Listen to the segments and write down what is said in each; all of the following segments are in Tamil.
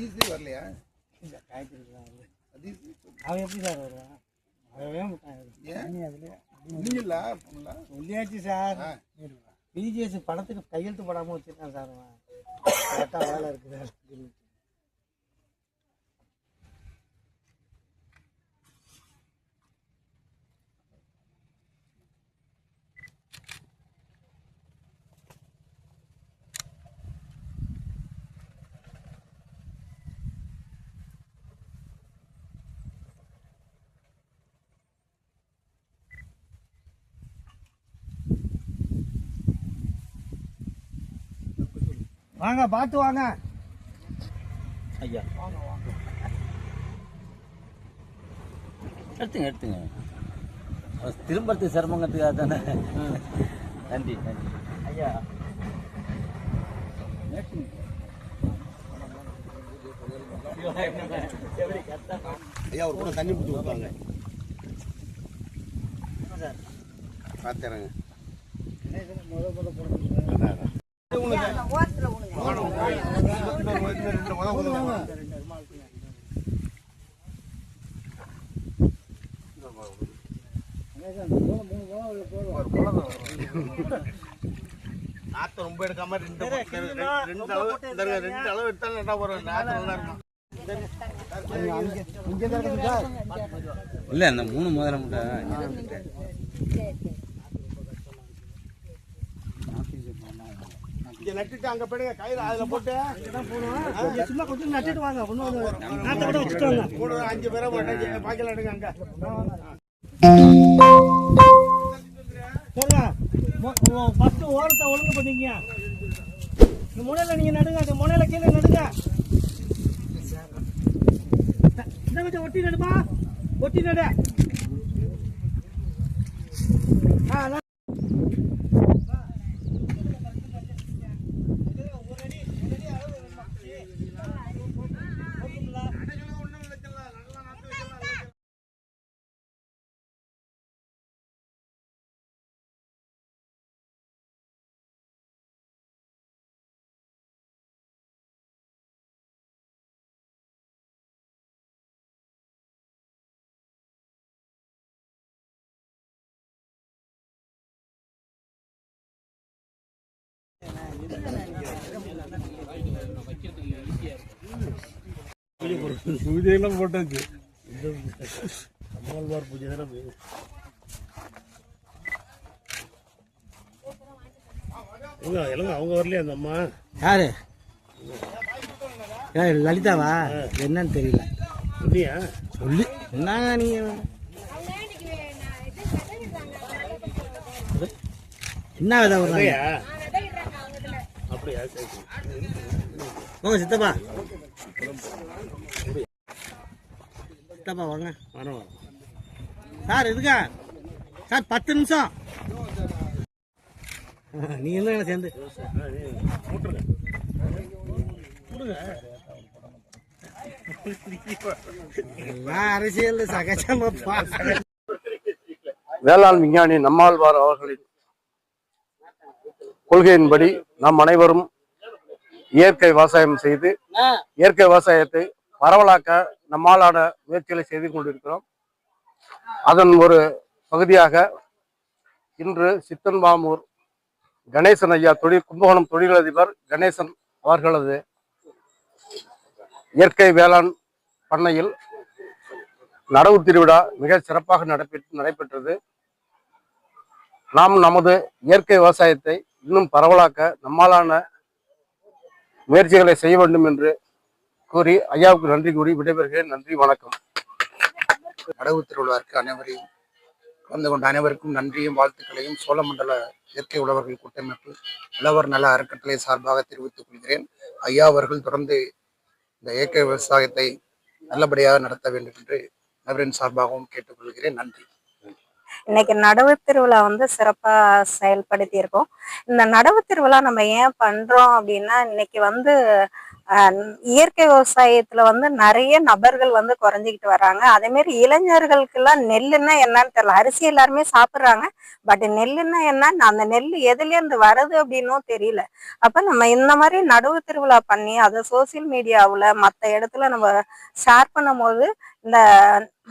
சதீஷ் வரலையா? சதீஷ் அவன் எப்படி சார் வருவான் வரவே இல்லைங்களா சொல்லியாச்சு சார். பிஜிஎஸ் படத்துக்கு கையெழுத்து போடாமல் வச்சிருக்கான் சார் கரெக்டாக வேலை இருக்குது வாங்க பார்த்து வாங்க. ஐயா. எடுத்துங்க எடுத்துங்க. திரும்பறதுக்கு சிரமங்கிறதுக்காக தானே. நன்றி நன்றி. ஐயா. ஐயா ஒரு கூட தண்ணி பிடிச்சி கொடுப்பாங்க. பார்த்துறேங்க முத முத போடுறது நாற்று ரொம்ப எடுக்காம ரெண்டு ரெண்டு ரெண்டு அளவு இந்த ரெண்டு அளவு எடுத்தா நல்லா வரும்? நாற்று நல்லா இருக்கும் இல்லை இந்த மூணு முதல்ல மட்டும் இங்க நட்டுட்டு அங்க போயிடுங்க கயிறு அதுல போட்டு. சும்மா கொஞ்சம் நட்டுட்டு வாங்க. நாற்றை கூட வச்சுட்டு வாங்க. கூட அஞ்சு பேரை போட்டு பாக்கல எடுங்க அங்க. ஃபர்ஸ்ட் ஓரத்தை ஒழுங்கு பண்ணீங்க. இந்த முனையில நீங்க நடுங்க. அந்த முனையில கீழே நடுங்க. கொஞ்சம் ஒட்டி நடுப்பா ஒட்டி நடு. ஆ பூஜையெல்லாம் போட்டாச்சு அம்மாள்வார் பூஜை தானே எல்லாம் அவங்க வரலையா அந்த அம்மா யாரு லலிதாவா என்னன்னு தெரியல. இல்லையா சொல்லி. என்னங்க நீங்க? என்ன விதை வர்றாங்க அப்படியா சரி வாங்க சித்தப்பா. சித்தப்பா வாங்க. வரோம் சார் இருக்க சார் பத்து நிமிஷம். நீ என்ன சேர்ந்து அரசியல் சகஜமா வேளாண் விஞ்ஞானி நம்மாழ்வார் அவர்களின் கொள்கையின்படி நாம் அனைவரும் இயற்கை விவசாயம் செய்து இயற்கை விவசாயத்தை பரவலாக்க நம்மாலான முயற்சிகளை செய்து கொண்டிருக்கிறோம். அதன் ஒரு பகுதியாக இன்று சித்தன்பாமூர் கணேசன் ஐயா தொழில் கும்பகோணம் தொழிலதிபர் கணேசன் அவர்களது இயற்கை வேளாண் பண்ணையில் நடவு திருவிழா மிக சிறப்பாக நடைபெற்று நடைபெற்றது. நாம் நமது இயற்கை விவசாயத்தை இன்னும் பரவலாக்க நம்மாலான முயற்சிகளை செய்ய வேண்டும் என்று கூறி ஐயாவுக்கு நன்றி கூறி விடைபெறுகிறேன். நன்றி வணக்கம். நடவு திருவிழாவிற்கு அனைவரையும் கலந்து கொண்ட அனைவருக்கும் நன்றியும் வாழ்த்துக்களையும் சோழமண்டல இயற்கை உழவர்கள் கூட்டமைப்பு உழவர் நல அறக்கட்டளை சார்பாக தெரிவித்துக் கொள்கிறேன். ஐயா அவர்கள் தொடர்ந்து இந்த இயற்கை விவசாயத்தை நல்லபடியாக நடத்த வேண்டும் என்று நபரின் சார்பாகவும் கேட்டுக்கொள்கிறேன். நன்றி. இன்னைக்கு நடவு திருவிழா வந்து சிறப்பாக செயல்படுத்தி இருக்கோம் இந்த நடவு திருவிழா நம்ம ஏன் பண்றோம் அப்படின்னா இன்னைக்கு வந்து இயற்கை விவசாயத்துல வந்து நிறைய நபர்கள் வந்து குறைஞ்சிக்கிட்டு வர்றாங்க அதே மாதிரி இளைஞர்களுக்கெல்லாம் நெல்லுன்னா என்னன்னு தெரியல. அரிசி எல்லாருமே சாப்பிடுறாங்க. பட் நெல்லுன்னா என்ன? அந்த நெல் எதுலேருந்து வருது அப்படின்னும் தெரியல. அப்ப நம்ம இந்த மாதிரி நடுவு திருவிழா பண்ணி அதை சோசியல் மீடியாவில் மற்ற இடத்துல நம்ம ஷேர் பண்ணும்போது இந்த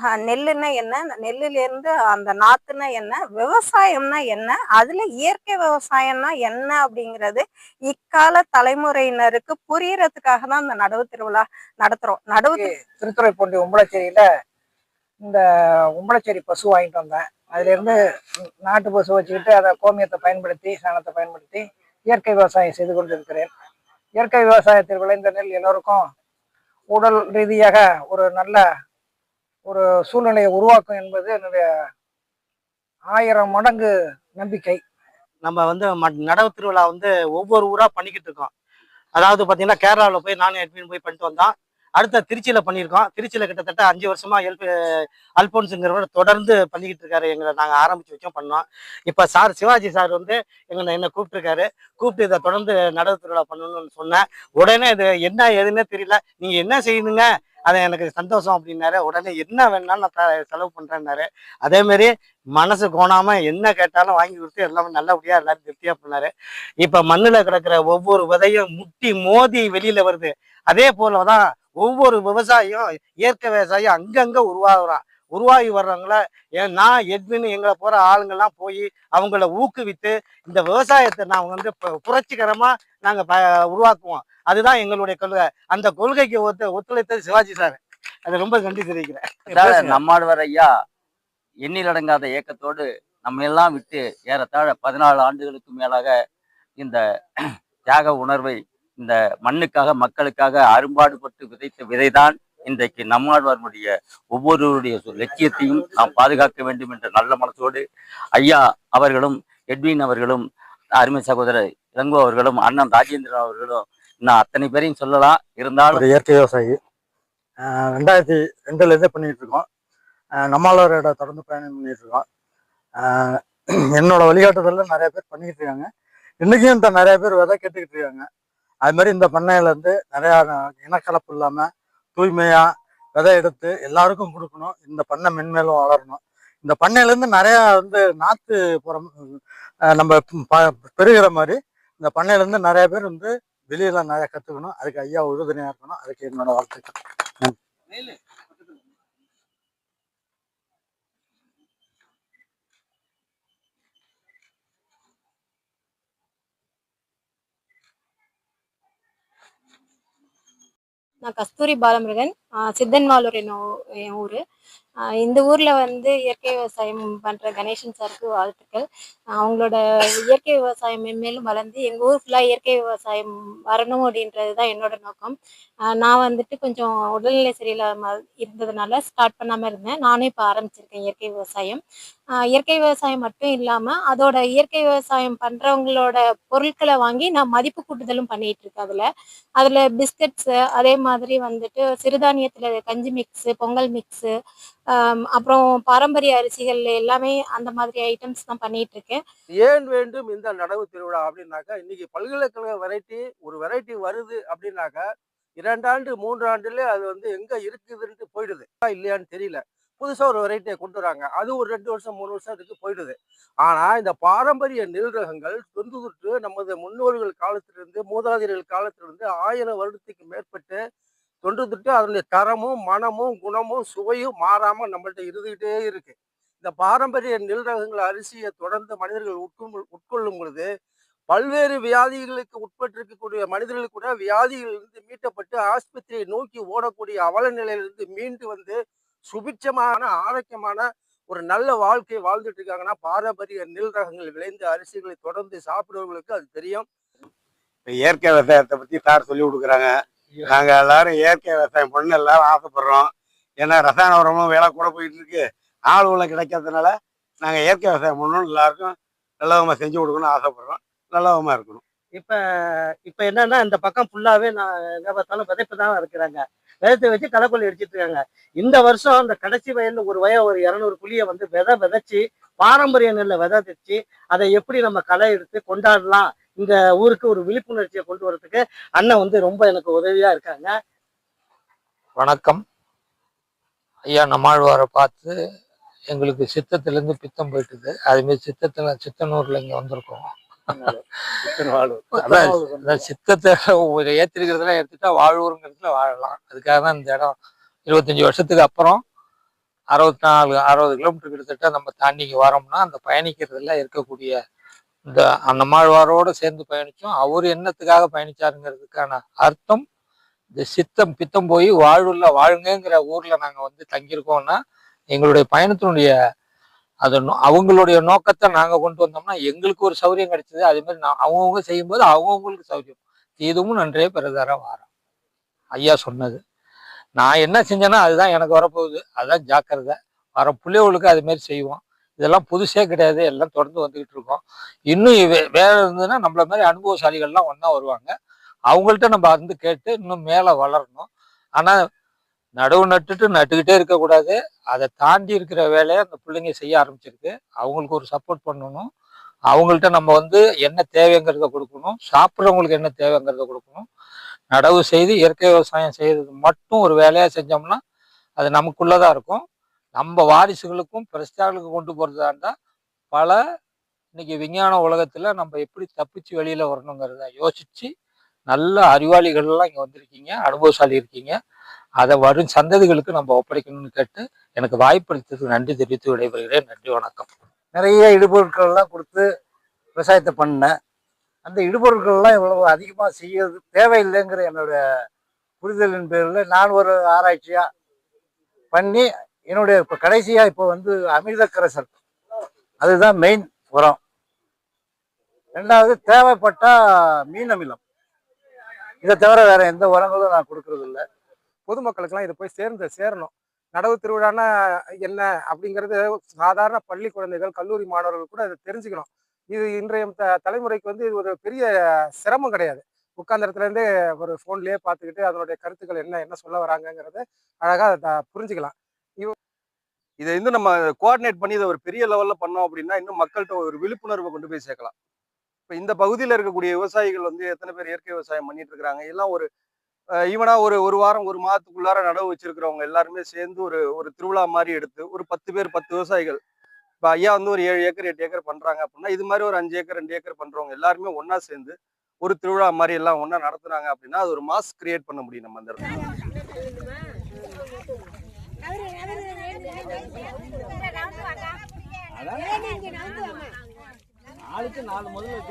நெல்லுன்னா என்ன? அந்த நெல்லுல இருந்து அந்த நாத்துனா என்ன? விவசாயம்னா என்ன? அதுல இயற்கை விவசாயம்னா என்ன அப்படிங்கிறது இக்கால தலைமுறையினருக்கு புரியறதுக்காக தான் இந்த நடவு திருவிழா நடத்துறோம். நடவு திரு- திருத்துறைப்பூண்டி உம்பளச்சேரியில இந்த உம்பளச்சேரி பசு வாங்கிட்டு வந்தேன். அதுல இருந்து நாட்டு பசு வச்சுக்கிட்டு அதை கோமியத்தை பயன்படுத்தி சாணத்தை பயன்படுத்தி இயற்கை விவசாயம் செய்து கொண்டிருக்கிறேன். இயற்கை விவசாயத்தில் விளைந்த நெல் எல்லோருக்கும் உடல் ரீதியாக ஒரு நல்ல ஒரு சூழ்நிலையை உருவாக்கும் என்பது என்னுடைய ஆயிரம் மடங்கு நம்பிக்கை. நம்ம வந்து ம- நடவு திருவிழா வந்து ஒவ்வொரு ஊராக பண்ணிக்கிட்டு இருக்கோம். அதாவது பார்த்தீங்கன்னா கேரளாவில் போய் நானும் எட்மின் போய் பண்ணிட்டு வந்தோம். அடுத்த திருச்சியில் பண்ணியிருக்கோம். திருச்சியில் கிட்டத்தட்ட அஞ்சு வருஷமாக எல்பி அல்போன்ஸுங்கிறவர் தொடர்ந்து பண்ணிக்கிட்டு இருக்காரு. எங்களை நாங்கள் ஆரம்பித்து வச்சோம் பண்ணோம். இப்போ சார் சிவாஜி சார் வந்து எங்களை என்ன கூப்பிட்டுருக்காரு. கூப்பிட்டு இதை தொடர்ந்து நடவு திருவிழா பண்ணணும்னு சொன்னேன். உடனே இது என்ன எதுன்னே தெரியல. நீங்கள் என்ன செய்யணுங்க அது எனக்கு சந்தோஷம் அப்படின்னாரு. உடனே என்ன வேணாலும் நான் செலவு பண்ணுறேன்னாரு அதேமாரி மனசு கோணாமல் என்ன கேட்டாலும் வாங்கி கொடுத்து எல்லாமே நல்லபடியாக எல்லாரும் திருப்தியாக பண்ணாரு. இப்போ மண்ணில் கிடக்கிற ஒவ்வொரு விதையும் முட்டி மோதி வெளியில் வருது. அதே போல தான் ஒவ்வொரு விவசாயியும் இயற்கை விவசாயம் அங்கங்க உருவாகுறான். உருவாகி வர்றவங்கள ஏன் நான் எட்வின் எங்களை போற ஆளுங்கெல்லாம் போய் அவங்கள ஊக்குவித்து இந்த விவசாயத்தை நான் வந்து பு- புரட்சிகரமா நாங்க ப- உருவாக்குவோம். அதுதான் எங்களுடைய கொள்கை. அந்த கொள்கைக்கு ஒத்து ஒத்துழைத்தது சிவாஜி சார். அது ரொம்ப நன்றி தெரிவிக்கிறேன். நம்மாழ்வார் ஐயா எண்ணிலடங்காத இயக்கத்தோடு நம்ம எல்லாம் விட்டு ஏறத்தாழ பதினாலு ஆண்டுகளுக்கு மேலாக இந்த தியாக உணர்வை இந்த மண்ணுக்காக மக்களுக்காக அரும்பாடுபட்டு விதைத்த விதைதான் இன்றைக்கு நம்மாழ்வாருடைய ஒவ்வொருவருடைய லட்சியத்தையும் நாம் பாதுகாக்க வேண்டும் என்ற நல்ல மனசோடு ஐயா அவர்களும் எட்வின் அவர்களும் அருமை சகோதரர் இளங்கோ அவர்களும் அண்ணன் ராஜேந்திரன் அவர்களும் நான் அத்தனை பேரையும் சொல்லலாம். இருந்தாலும் இயற்கை விவசாயி. ரெண்டாயிரத்தி ரெண்டுல இருந்தே பண்ணிட்டு இருக்கோம். நம்மளோட தொடர்ந்து பயணம் பண்ணிட்டு இருக்கோம். ஆஹ் என்னோட வழிகாட்டுதல்ல நிறைய பேர் பண்ணிக்கிட்டு இருக்காங்க. இன்னைக்கும் இந்த நிறைய பேர் விதை கேட்டுக்கிட்டு இருக்காங்க. அது மாதிரி இந்த பண்ணையில இருந்து நிறைய இனக்கலப்பு இல்லாம தூய்மையா விதை எடுத்து எல்லாருக்கும் கொடுக்கணும். இந்த பண்ணை மென்மேலும் வளரணும். இந்த பண்ணையில இருந்து நிறைய வந்து நாத்து புறம் நம்ம ப- பெருகிற மாதிரி இந்த பண்ணையில இருந்து நிறைய பேர் வந்து வெளியில நிறைய கத்துக்கணும். அதுக்கு ஐயா உறுதுணையா இருக்கணும். அதுக்கு என்னோட வாழ்த்துக்கள். நான் கஸ்தூரி பாலமுருகன். ஆஹ் சித்தன்வாலூர் என் ஊ- என் ஊர். இந்த ஊரில் வந்து இயற்கை விவசாயம் பண்ணுற கணேசன் சாருக்கு வாழ்த்துக்கள். அவங்களோட இயற்கை விவசாயம் மென்மேலும் வளர்ந்து எங்கள் ஊர் ஃபுல்லாக இயற்கை விவசாயம் வரணும் அப்படின்றது தான் என்னோட நோக்கம். நான் வந்துட்டு கொஞ்சம் உடல்நிலை சரியில்லாமல் இருந்ததுனால ஸ்டார்ட் பண்ணாமல் இருந்தேன். நானும் இப்போ ஆரம்பிச்சிருக்கேன் இயற்கை விவசாயம். இயற்கை விவசாயம் மட்டும் இல்லாமல் அதோட இயற்கை விவசாயம் பண்ணுறவங்களோட பொருட்களை வாங்கி நான் மதிப்பு கூட்டுதலும் பண்ணிகிட்டு இருக்கேன் அதில். அதில் பிஸ்கட்ஸு அதே மாதிரி வந்துட்டு சிறுதானியத்துல கஞ்சி மிக்ஸு பொங்கல் மிக்ஸு அப்புறம் பாரம்பரிய அரிசிகள் எல்லாமே அந்த மாதிரி ஐட்டம்ஸ் தான் பண்ணிட்டு இருக்கேன். ஏன் வேண்டும் இந்த நடவு திருவிழா அப்படின்னாக்கா இன்னைக்கு பல்கலைக்கழக வெரைட்டி ஒரு வெரைட்டி வருது அப்படின்னாக்கா இரண்டாண்டு மூன்று அது வந்து எங்க இருக்குதுன்ட்டு போயிடுது. இல்லையான்னு தெரியல. புதுசாக ஒரு வெரைட்டியை கொண்டு வராங்க. அது ஒரு ரெண்டு வருஷம் மூணு வருஷம் அதுக்கு போயிடுது. ஆனால் இந்த பாரம்பரிய நெல் ரகங்கள் தொன்று தொற்று நமது முன்னோர்கள் காலத்திலிருந்து மூதாதையர்கள் காலத்திலிருந்து ஆயிரம் வருடத்துக்கு மேற்பட்டு தொன்று தொட்டு அதனுடைய தரமும் மனமும் குணமும் சுவையும் மாறாமல் நம்மள்கிட்ட இருந்துக்கிட்டே இருக்கு. இந்த பாரம்பரிய நெல் ரகங்கள் அரிசியை தொடர்ந்து மனிதர்கள் உட்கொள் உட்கொள்ளும் பொழுது பல்வேறு வியாதிகளுக்கு உட்பட்டிருக்கக்கூடிய மனிதர்கள் கூட வியாதிகளிலிருந்து மீட்டப்பட்டு ஆஸ்பத்திரியை நோக்கி ஓடக்கூடிய அவல நிலையிலிருந்து மீண்டு வந்து சுபிட்சமான ஆரோக்கியமான ஒரு நல்ல வாழ்க்கை வாழ்ந்துட்டு இருக்காங்கன்னா பாரம்பரிய நெல் ரகங்கள் விளைந்த அரிசிகளை தொடர்ந்து சாப்பிடுறவங்களுக்கு அது தெரியும். இயற்கை விவசாயத்தை பற்றி சார் சொல்லி கொடுக்குறாங்க. நாங்கள் எல்லாரும் இயற்கை விவசாயம் பண்ண எல்லாரும் ஆசைப்படுறோம். ஏன்னா ரசாயன உரமும் வேலை கூட போயிட்டு இருக்கு. ஆள் உள்ள கிடைக்காதனால நாங்கள் இயற்கை விவசாயம் பண்ணணும் எல்லாருக்கும் நல்லவமாக செஞ்சு கொடுக்கணும்னு ஆசைப்படுறோம். நல்லவமாக இருக்கணும். இப்ப இப்ப என்னன்னா இந்த பக்கம் ஃபுல்லாவே நான் எங்க பார்த்தாலும் விதைப்பு தான் இருக்கிறாங்க விதத்தை வச்சு களைக்கொல்லி அடிச்சிட்டு இருக்காங்க. இந்த வருஷம் அந்த கடைசி வயல்ல ஒரு வய ஒரு இரநூறு குழியை வந்து விதை விதைச்சு பாரம்பரிய நெல்லை விதைச்சு அதை எப்படி நம்ம களை எடுத்து கொண்டாடலாம் இந்த ஊருக்கு ஒரு விழிப்புணர்ச்சியை கொண்டு வரதுக்கு அண்ணன் வந்து ரொம்ப எனக்கு உதவியா இருக்காங்க. வணக்கம். ஐயா நம்மாழ்வாரை பார்த்து எங்களுக்கு சித்தத்திலேருந்து பித்தம் போயிட்டுது. அதுமாரி சித்தத்துல சித்தனூர்ல இங்க வந்திருக்கோம். சித்தத்தை ஒரு ஏத்திருக்கிறதெல்லாம் எடுத்துட்டா வாழ்வுங்கிறதுல வாழலாம். அதுக்காக தான் இந்த இடம் இருபத்தஞ்சி வருஷத்துக்கு அப்புறம் அறுபத்தி நாலு அறுபது கிலோமீட்டர் கிட்டத்தட்ட நம்ம தாண்டி இங்க வரோம்னா அந்த பயணிக்கிறதுல இருக்கக்கூடிய இந்த நம்மாழ்வாரோட சேர்ந்து பயணிச்சோம். அவர் என்னத்துக்காக பயணிச்சாருங்கிறதுக்கான அர்த்தம் இந்த சித்தம் பித்தம் போய் வாழ்வுல வாழுங்கிற ஊர்ல நாங்க வந்து தங்கியிருக்கோம்னா எங்களுடைய பயணத்தினுடைய அது நோ- அவங்களுடைய நோக்கத்தை நாங்க கொண்டு வந்தோம்னா எங்களுக்கு ஒரு சௌரியம் கிடைச்சது. அதே மாதிரி நான் அவங்கவுங்க செய்யும்போது அவங்கவுங்களுக்கு சௌரியம். தீதும் நன்றே பிறதார வாரம். ஐயா சொன்னது. நான் என்ன செஞ்சேன்னா அதுதான் எனக்கு வரப்போகுது. அதுதான் ஜாக்கிரதை. வர பிள்ளைகளுக்கு அது மாதிரி செய்வோம். இதெல்லாம் புதுசே கிடையாது. எல்லாம் தொடர்ந்து வந்துகிட்டு இருக்கோம். இன்னும் வே- வேற இருந்ததுன்னா நம்மள மாதிரி அனுபவசாலிகள்லாம் ஒன்றா வருவாங்க. அவங்கள்ட்ட நம்ம வந்து கேட்டு இன்னும் மேலே வளரணும். ஆனா நடவு நட்டுட்டு நட்டுக்கிட்டே இருக்கக்கூடாது. அதை தாண்டி இருக்கிற வேலையை அந்த பிள்ளைங்க செய்ய ஆரம்பிச்சிருக்கு. அவங்களுக்கு ஒரு சப்போர்ட் பண்ணணும். அவங்கள்ட்ட நம்ம வந்து என்ன தேவைங்கிறத கொடுக்கணும். சாப்பிட்றவங்களுக்கு என்ன தேவைங்கிறத கொடுக்கணும். நடவு செய்து இயற்கை விவசாயம் செய்யறது மட்டும் ஒரு வேலையாக செஞ்சோம்னா அது நமக்குள்ளதான் இருக்கும். நம்ம வாரிசுகளுக்கும் பிரஸ்டார்களுக்கும் கொண்டு போகிறதா இருந்தால் பல இன்னைக்கு விஞ்ஞான உலகத்தில் நம்ம எப்படி தப்பிச்சு வெளியில் வரணுங்கிறத யோசித்து நல்ல அறிவாளிகள்லாம் இங்கே வந்திருக்கீங்க அனுபவசாலி இருக்கீங்க. அதை வரும் சந்ததிகளுக்கு நம்ம ஒப்படைக்கணும்னு கேட்டு எனக்கு வாய்ப்பளித்ததுக்கு நன்றி தெரிவித்து விடைபெறுகிறேன். நன்றி வணக்கம். நிறைய இடுபொருட்கள்லாம் கொடுத்து விவசாயத்தை பண்ணேன். அந்த இடுபொருட்கள்லாம் இவ்வளவு அதிகமாக செய்யறது தேவையில்லைங்கிற என்னுடைய புரிதலின் பேரில் நான் ஒரு ஆராய்ச்சியாக பண்ணி என்னுடைய இப்போ கடைசியாக இப்போ வந்து அமிர்த கரைசல் அதுதான் மெயின் உரம். ரெண்டாவது தேவைப்பட்டா மீன் அமிலம். இதை தவிர வேற எந்த உரங்களும் நான் கொடுக்கறது இல்லை. பொதுமக்களுக்கெல்லாம் இது போய் சேர்ந்து சேரணும். நடவு திருவிழான்னா என்ன அப்படிங்கிறது சாதாரண பள்ளி குழந்தைகள் கல்லூரி மாணவர்கள் கூட இதை தெரிஞ்சுக்கணும். இது இன்றைய த- தலைமுறைக்கு வந்து இது ஒரு பெரிய சிரமம் கிடையாது. உட்கார்ந்த இடத்துலருந்தே ஒரு ஃபோன்லேயே பார்த்துக்கிட்டு அதனுடைய கருத்துக்கள் என்ன என்ன சொல்ல வராங்கங்கிறத அழகாக அதை புரிஞ்சுக்கலாம். இதை வந்து நம்ம கோஆர்டினேட் பண்ணி இதை ஒரு பெரிய லெவலில் பண்ணோம் அப்படின்னா இன்னும் மக்கள்கிட்ட ஒரு விழிப்புணர்வை கொண்டு போய் சேர்க்கலாம். இப்போ இந்த பகுதியில் இருக்கக்கூடிய விவசாயிகள் வந்து எத்தனை பேர் இயற்கை விவசாயம் பண்ணிட்டு இருக்கிறாங்க எல்லாம் ஒரு ஈவனா ஒரு ஒரு வாரம் ஒரு மாதத்துக்குள்ளார நடவு வச்சிருக்கிறவங்க எல்லாருமே சேர்ந்து ஒரு ஒரு திருவிழா மாதிரி எடுத்து ஒரு பத்து பேர் பத்து விவசாயிகள் இப்போ ஐயா வந்து ஒரு ஏழு ஏக்கர் எட்டு ஏக்கர் பண்ணுறாங்க அப்படின்னா இது மாதிரி ஒரு அஞ்சு ஏக்கர் ரெண்டு ஏக்கர் பண்ணுறவங்க எல்லாருமே ஒன்றா சேர்ந்து ஒரு திருவிழா மாதிரி எல்லாம் ஒன்றா நடத்துனாங்க அப்படின்னா அது ஒரு மாஸ் கிரியேட் பண்ண முடியும் நம்ம அந்த இடத்துல. நாளைக்கு நாலு முதல்ல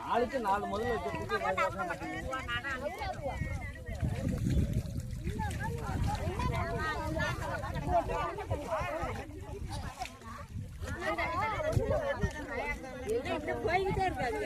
நாளைக்கு நாலு முதல்ல போய்கிட்டே இருக்காங்க